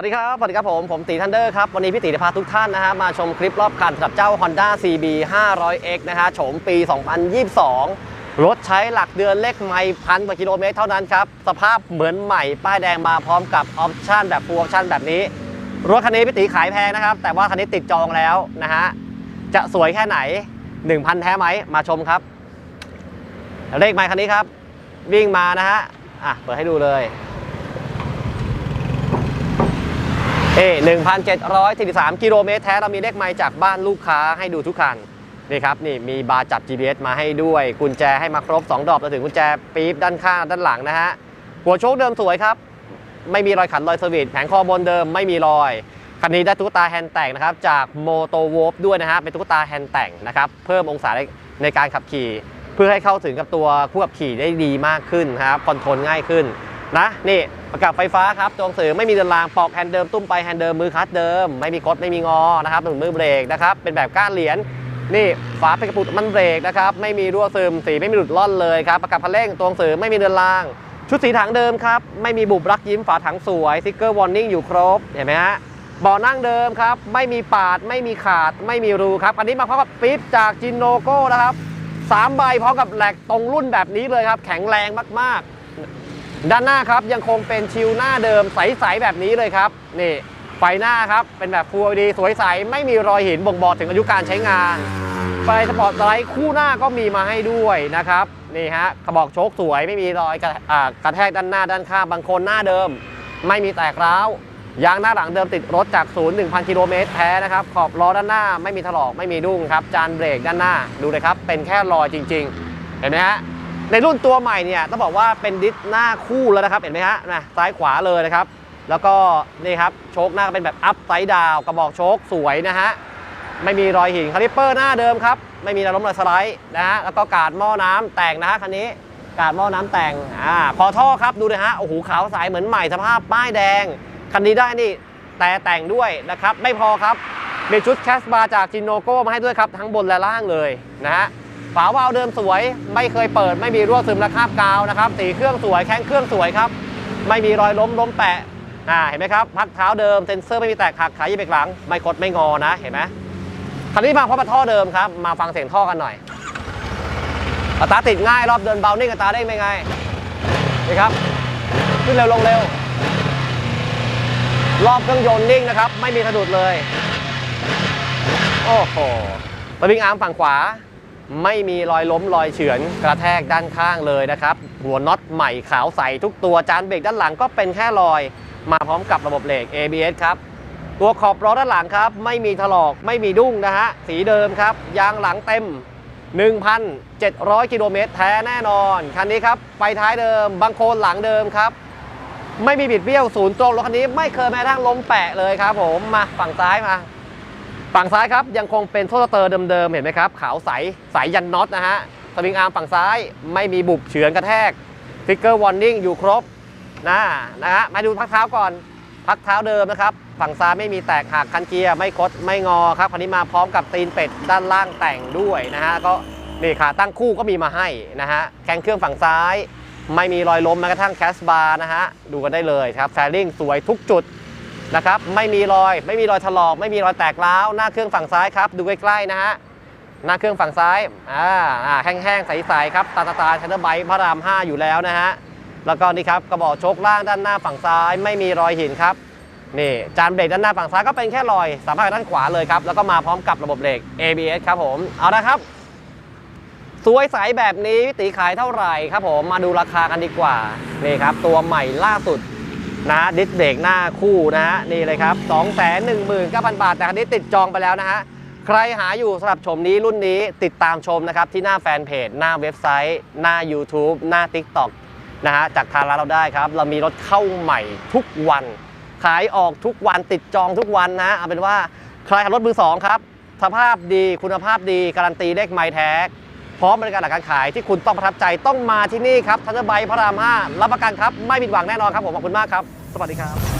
วัสดีครับ สวัสดีครับผม ผมตีทันเดอร์ครับ วันนี้พี่ตีจะพาทุกท่านนะฮะมาชมคลิปรอบคันสำหรับเจ้า Honda CB 500X นะฮะโฉมปี 2022 รถใช้หลักเดือนเลขไม่พันกว่ากิโลเมตรเท่านั้นครับ สภาพเหมือนใหม่ป้ายแดงมาพร้อมกับออปชั่นแบบฟูลออปชั่นแบบนี้ รถคันนี้พี่ตีขายแพงนะครับ แต่ว่าคันนี้ติดจองแล้วนะฮะ จะสวยแค่ไหน 1,000 แท้ไหม มาชมครับ เลขไมค์คันนี้ครับ วิ่งมานะฮะ อะ เปิดให้ดูเลย เอ1,743 กิโลเมตรแท้ เรามีเลขไมล์จากบ้านลูกค้าให้ดูทุกคันนี่ครับนี่มีบาร์จับ GPS มาให้ด้วย กุญแจให้มาครบ 2 ดอกรวมถึงกุญแจปี๊บด้านข้างด้านหลังนะฮะ หัวโชคเดิมสวยครับ ไม่มีรอยขันรอยสวิตแผงคอบนเดิมไม่มีรอย คันนี้ได้ตุ๊กตาแฮนด์แต่งนะครับ จากโมโตว f ด้วยนะฮะ เป็นตุ๊กตาแฮนด์แต่งนะครับ เพิ่มองศาในในการขับขี่ เพื่อให้เข้าถึงกับตัวผู้ขับขี่ได้ดีมากขึ้นนะครับคอนโทรลง่ายขึ้น นะนี่ประกับไฟฟ้าครับตัวหนังสือไม่มีเดินรางปอกแฮนด์เดิมตุ้มไปแฮนด์เดิมมือคัดเดิม ไม่มีคดไม่มีงอนะครับหนุนมือเบรกนะครับเป็นแบบก้านเหรียญนี่ฝาเป็นกระปุกมันเบรกนะครับไม่มีรั่วซึมสีไม่มีหลุดล่อนเลยครับประกับพันเร่งตัวหนังสือไม่มีเดินราง ชุดสีถังเดิมครับไม่มีบุบรักยิ้มฝาถังสวยสติ๊กเกอร์วอร์นิ่งอยู่ครบเห็นไหมฮะเบาะนั่งเดิมครับไม่มีปาดไม่มีขาดไม่มีรูครับอันนี้มาพร้อมกับปิ๊บจากจินโนโก้นะครับสามใบพร้อมกับแหลกตรงรุ่นแบบนี้เลยครับ แข็งแรงมากๆ ด้านหน้าครับยังคงเป็นชิลหน้าเดิมใสๆแบบนี้เลยครับนี่ไฟหน้าครับเป็นแบบ Full LED สวยใสไม่มีรอยหินบ่งบอกถึงอายุการใช้งาน ไฟสปอร์ตไลท์คู่หน้าก็มีมาให้ด้วยนะครับนี่ฮะกระบอกโชคสวยไม่มีรอยกระกระแทกด้านหน้าด้านข้างบางคนหน้าเดิม ไม่มีแตกร้าวยางหน้าหลังเดิมติดรถจากศูนย์1,000กิโลเมตรแท้นะครับขอบล้อด้านหน้าไม่มีถลอกไม่มีดุ้งครับจานเบรกด้านหน้าดูเลยครับเป็นแค่รอยจริง ๆ เห็นไหมฮะ ในรุ่นตัวใหม่เนี่ยต้องบอกว่าเป็นดิสหน้าคู่แล้วนะครับ เห็นไหมฮะนะซ้ายขวาเลยนะครับ แล้วก็นี่ครับโชคหน้าเป็นแบบอัพไซด์ดาวกระบอกโชคสวยนะฮะไม่มีรอยหินคาลิปเปอร์หน้าเดิมครับ ไม่มีรอยล้มรอยสไลด์นะฮะแล้วก็กาดหม้อน้ำแต่งนะฮะคันนี้กาดหม้อน้ำแต่งอ่าคอท่อครับดูเลยฮะโอ้โหขาวใสเหมือนใหม่สภาพป้ายแดงคันนี้ได้นี่แต่แต่งด้วยนะครับ ไม่พอครับมีชุดแคสบาร์จากจินโนโก้มาให้ด้วยครับทั้งบนและล่างเลยนะฮะ ฝาวาล์วเดิมสวย ไม่เคยเปิด ไม่มีรั่วซึมและคราบกาวนะครับสีเครื่องสวยแข้งเครื่องสวยครับ ไม่มีรอยล้มล้มแปะอ่าเห็นไหมครับพักเท้าเดิมเซ็นเซอร์ไม่มีแตกหักขายยี่เบรกหลัง ไม่คดไม่งอนะเห็นไหมคันนี้มาเพราะป็นท่อเดิมครับมาฟังเสียงท่อกันหน่อยอัตราติดง่ายรอบเดินเบานิ่งอัตราเด้งเป็นไงนี่ครับขึ้นเร็วลงเร็ว รอบเครื่องยนต์นิ่งนะครับ ไม่มีสะดุดเลย โอ้โหสวิงอาร์มฝั่งขวา ไม่มีรอยล้มรอยเฉือนกระแทกด้านข้างเลยนะครับ หัวน็อตใหม่ขาวใสทุกตัวจานเบรกด้านหลังก็เป็นแค่รอย มาพร้อมกับระบบเหล็ก ABS ครับตัวขอบล้อด้านหลังครับ ไม่มีถลอกไม่มีดุ้งนะฮะสีเดิมครับ ยางหลังเต็ม 1,700 กิโลเมตรแท้แน่นอน คันนี้ครับไฟท้ายเดิมบางโคนหลังเดิมครับ ไม่มีบิดเบี้ยวศูนย์ตรงรถคันนี้ไม่เคยแม้กระทั่งล้มแปะเลยครับผมมาฝั่งซ้ายมา ฝั่งซ้ายครับยังคงเป็นโทสเตอร์เดิมๆเห็นไหมครับขาวใสสายยันน็อตนะฮะสวิงอาร์มฝั่งซ้ายไม่มีบุบเฉือนกระแทกฟิกเกอร์วอร์นิ่งอยู่ครบนะนะฮะมาดูพักเท้าก่อน พักเท้าเดิมนะครับ ฝั่งซ้ายไม่มีแตกหักคันเกียร์ไม่คดไม่งอครับคันนี้มาพร้อมกับตีนเป็ดด้านล่างแต่งด้วยนะฮะก็นี่ขาตั้งคู่ก็มีมาให้นะฮะแข้งเครื่องฝั่งซ้าย ไม่มีรอยล้มแม้กระทั่งแคสบาร์นะฮะดูกันได้เลยครับแฟริ่งสวยทุกจุด นะครับไม่มีรอย ไม่มีรอยถลอก ไม่มีรอยแตกร้าวหน้าเครื่องฝั่งซ้ายครับดูใกล้ๆนะฮะหน้าเครื่องฝั่งซ้ายอ่าอ่าแห้งๆใสๆครับตาตาตาชันเดอร์ไบพระราม 5 อยู่แล้วนะฮะแล้วก็นี่ครับกระบอกโชคล่างด้านหน้าฝั่งซ้าย ไม่มีรอยหินครับนี่จานเบรกด้านหน้าฝั่งซ้ายก็เป็นแค่รอยสามารถด้านขวาเลยครับแล้วก็มาพร้อมกับระบบเบรก ABS ครับผมเอาละครับสวยใสแบบนี้พี่ตีขายเท่าไหร่ครับผมมาดูราคากันดีกว่านี่ครับตัวใหม่ล่าสุด นะดิสเบรกหน้าคู่นะฮะนี่เลยครับ 2 1 9 0 0 0 บาท แต่คันนี้ติดจองไปแล้วนะฮะใครหาอยู่สำหรับชมนี้รุ่นนี้ติดตามชมนะครับ ที่หน้าแฟนเพจ หน้าเว็บไซต์ หน้า YouTube หน้า TikTok นะฮะจากทางร้านเราได้ครับ เรามีรถเข้าใหม่ทุกวัน ขายออกทุกวันติดจองทุกวันนะเอาเป็นว่าใครขับรถมือสองครับสภาพดีคุณภาพดีการันตีเลขไม้แท้ พร้อมบริการหลักการขายที่คุณต้องประทับใจต้องมาที่นี่ครับทันเดอร์ไบพระราม5รับประกันครับ ไม่ผิดหวังแน่นอนครับผมขอบคุณมากครับ สวัสดีครับ